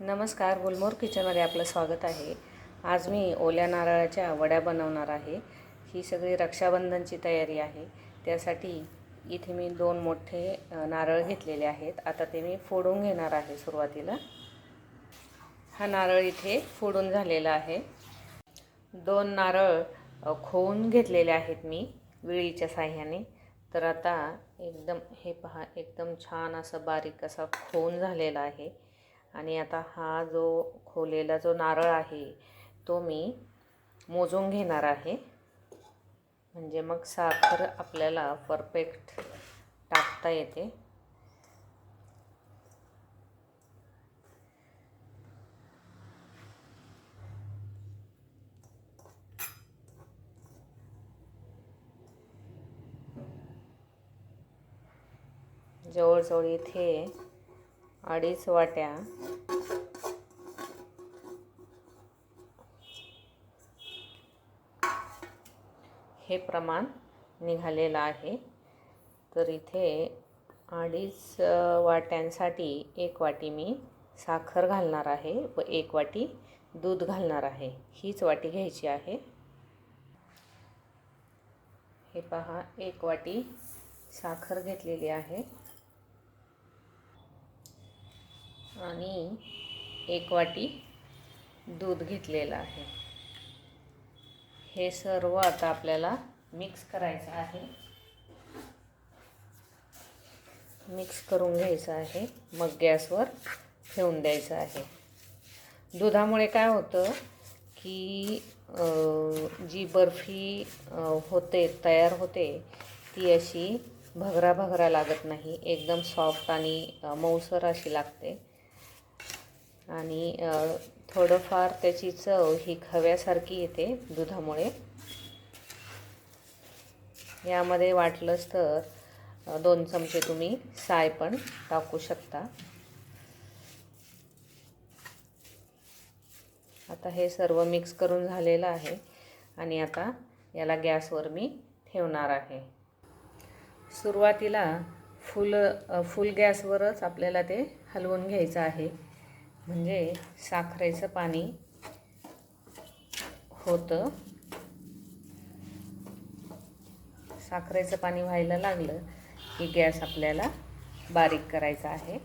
नमस्कार गुलमोर किचनमध्ये आपलं स्वागत आहे. आज मी ओल्या नारळाच्या वड्या बनवणार आहे. ही सगळी रक्षाबंधनची तयारी आहे. त्यासाठी इथे मी दोन मोठे नारळ घेतलेले आहेत. आता ते मी फोडून घेणार आहे सुरुवातीला. हा नारळ इथे फोडून झालेला आहे. दोन नारळ खोवून घेतलेले आहेत मी विळीच्या साह्याने. तर आता एकदम हे पहा एकदम छान असं बारीक असा खोवून झालेला आहे. आणि आता हा जो खोलेला जो नारळ आहे तो मी मोजून घेणार आहे. म्हणजे मग साखर आपल्याला परफेक्ट टाकता येते. जवळजवळ इथे अडीच वाट्या. हे प्रमाण निघालेलं आहे. तर इथे अडीच वाट्यांसाठी एक वाटी मी साखर घालणार आहे व एक वाटी दूध घालणार आहे. हीच वाटी घ्यायची आहे. हे पहा एक वाटी साखर घेतलेली आहे. आणि एक वाटी दूध घेतलेलं आहे. हे सर्व आता आपल्याला मिक्स करायचं आहे. मिक्स करून घ्यायचं आहे. मग गॅसवर ठेवून द्यायचं आहे. दुधामुळे काय होतं की जी बर्फी होते तयार होते ती अशी भगरा भगरा लागत नाही. एकदम सॉफ्ट आणि मऊसर अशी लागते. आणि थोडंफार त्याची चव ही खव्यासारखी येते दुधामुळे. यामध्ये वाटलंच तर दोन चमचे तुम्ही साय पण टाकू शकता. आता हे सर्व मिक्स करून झालेलं आहे आणि आता याला गॅसवर मी ठेवणार आहे. सुरुवातीला फुल फुल गॅसवरच आपल्याला ते हलवून घ्यायचं आहे. म्हणजे साखरेचं पाणी होतं. साखरेचं पाणी व्हायला लागलं की गॅस आपल्याला बारीक करायचा आहे.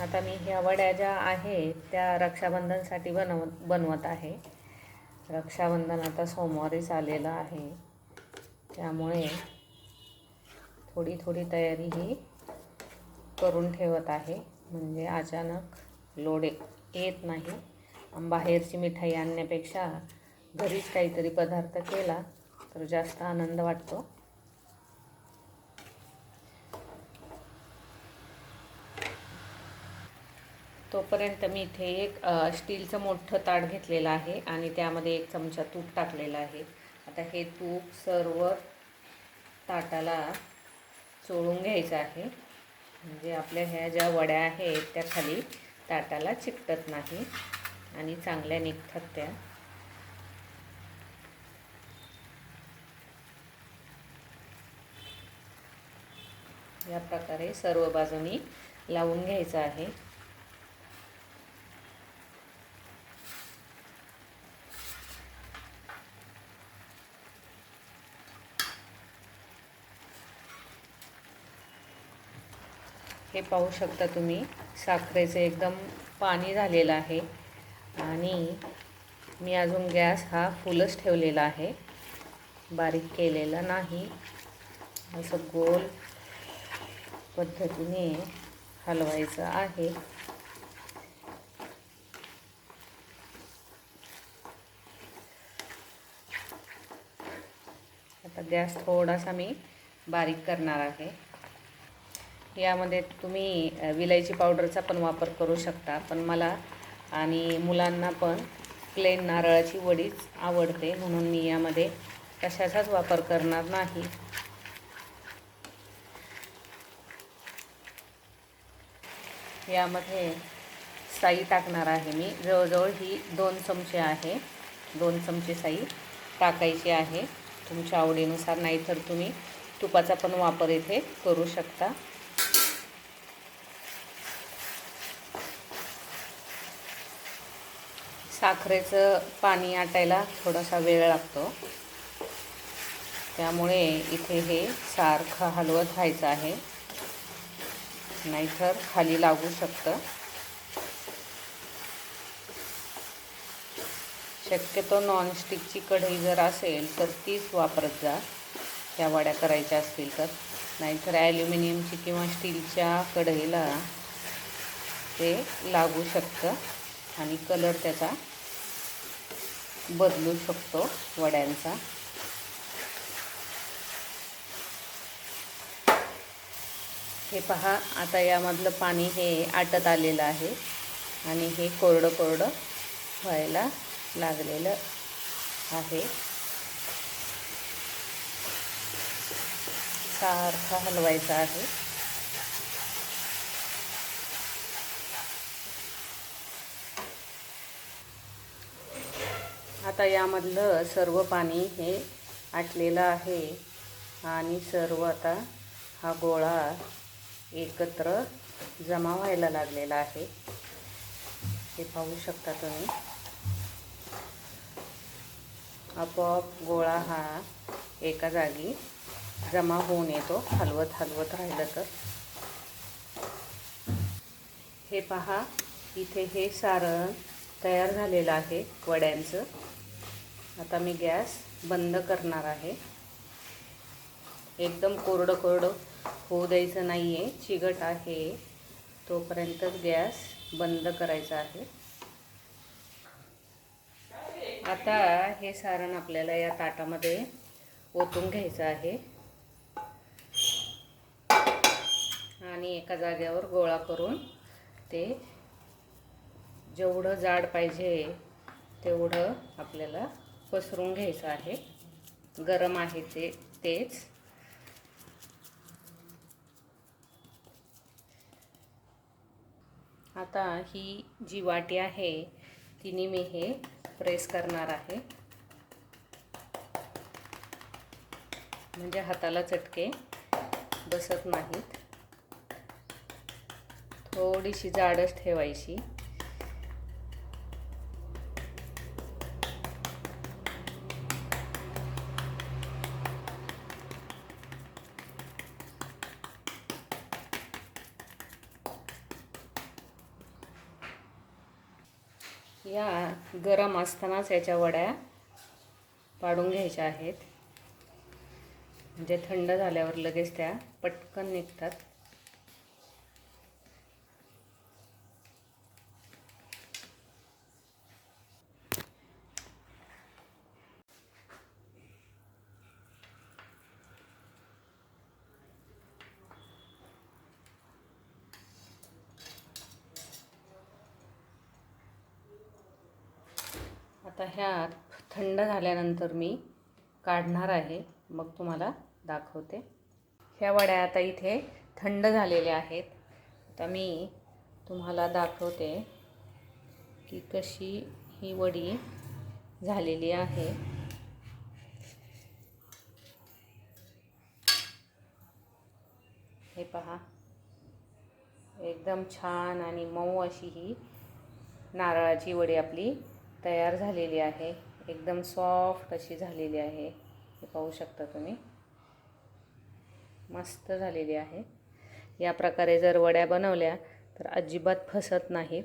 आता मी ह्या वड्या ज्या आहेत त्या रक्षाबंधनसाठी बनव बनवत आहे. रक्षाबंधन आता सोमवारीच आलेलं आहे. त्यामुळे थोडी थोडी तयारी ही करून ठेवत आहे. म्हणजे अचानक लोड येत नाही. बाहेरची मिठाई आणण्यापेक्षा घरीच काहीतरी पदार्थ केला तर जास्त आनंद वाटतो. तोपर्यंत मी इथे एक स्टीलचं मोठं ताट घेतलेलं आहे आणि त्यामध्ये एक चमचा तूप टाकलेलं आहे. आता हे तूप सर्व ताटाला चोळून घ्यायचं आहे. म्हणजे आपल्या ह्या ज्या वड्या आहेत त्या खाली ताटाला चिकटत नाही आणि चांगल्या निघतात त्या. या प्रकारे सर्व बाजूनी लावून घ्यायचं आहे. हे पाहू शकता तुम्ही. साखरेचं एकदम पाणी झालेलं आहे. आणि मी अजून गॅस हा फुलच ठेवलेला आहे. बारीक केलेला नाही. असं गोल पद्धतीने हलवायचं आहे. आता गॅस थोडासा मी बारीक करणार आहे. यामध्ये तुम्ही विलायची पावडरचा पण वापर करू शकता. पण मला आणि मुलांना पण प्लेन नारळाची वडीच आवडते म्हणून मी यामध्ये कशाचाच वापर करणार नाही. यामध्ये साई टाकणार आहे मी. जवळजवळ ही दोन चमचे आहे. दोन चमचे साई टाकायची आहे. तुमच्या आवडीनुसार नाहीतर तुम्ही तुपाचा पण वापर इथे करू शकता. साखरेचं पाणी आटायला थोडासा वेळ लागतो. त्यामुळे इथे हे सारखं हलवत राहायचं आहे. नाहीतर खाली लागू शकतं. शक्यतो नॉनस्टिकची कढई जर असेल तर तीच वापरत जा. त्या वड्या करायच्या असतील तर. नाहीतर ॲल्युमिनियमची किंवा स्टीलच्या कढईला ते लागू शकतं. आणि कलर त्याचा बदलू शकतो वड्यांचा. हे पहा आता यामधलं पाणी हे आटत आलेलं आहे आणि हे कोरडं कोरडं व्हायला लागलेलं आहे. सारखा हलवायचा आहे. आता यामधलं सर्व पाणी हे आटलेलं आहे. आणि सर्व आता हा गोळा एकत्र जमा व्हायला लागलेला आहे. हे पाहू शकता तुम्ही. आपोआप गोळा हा एका जागी जमा होऊन येतो. हलवत हलवत राहिलं तर. हे पहा इथे हे सारण तयार झालेलं आहे वड्यांचं. आता मी गॅस बंद करणार आहे. एकदम कोरडं कोरडं होऊ द्यायचं नाही आहे चिगट आहे. तोपर्यंतच गॅस बंद करायचा आहे. आता हे सारण आपल्याला या ताटामध्ये ओतून घ्यायचं आहे. आणि एका जाग्यावर गोळा करून ते जेवढं जाड पाहिजे तेवढं आपल्याला पसरून घ्यायचं आहे. गरम आहे ते तेच. आता ही जी वाटी आहे तिने मी हे प्रेस करणार आहे. म्हणजे हाताला चटके बसत नाहीत. थोडीशी जाडच ठेवायची. या गरम असतानाच याच्या वड्या पाडून घ्यायच्या आहेत. म्हणजे थंड झाल्यावर लगेच त्या पटकन निघतात. आता ह्यात थंड झाल्यानंतर मी काढणार आहे. मग तुम्हाला दाखवते. ह्या वड्या आता इथे थंड झालेल्या आहेत. आता मी तुम्हाला दाखवते की कशी ही वडी झालेली आहे. हे पहा. एकदम छान आणि मऊ अशी ही नारळाची वडी आपली तयार झालेली आहे. एकदम सॉफ्ट अशी झालेली आहे. हे पाहू शकता तुम्ही. मस्त झालेली आहे. या प्रकारे जर वड्या बनवल्या तर अजिबात फसत नाहीत.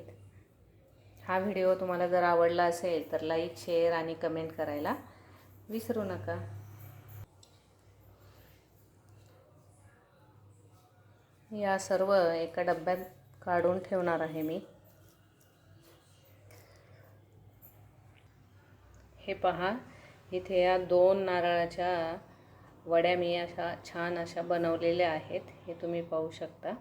हा व्हिडिओ तुम्हाला जर आवडला असेल तर लाईक शेअर आणि कमेंट करायला विसरू नका. या सर्व एका डब्यात काढून ठेवणार आहे मी. हे पहा इथे या दोन नारळाच्या वड्या मी अशा छान अशा बनवलेल्या आहेत हे तुम्ही पाहू शकता.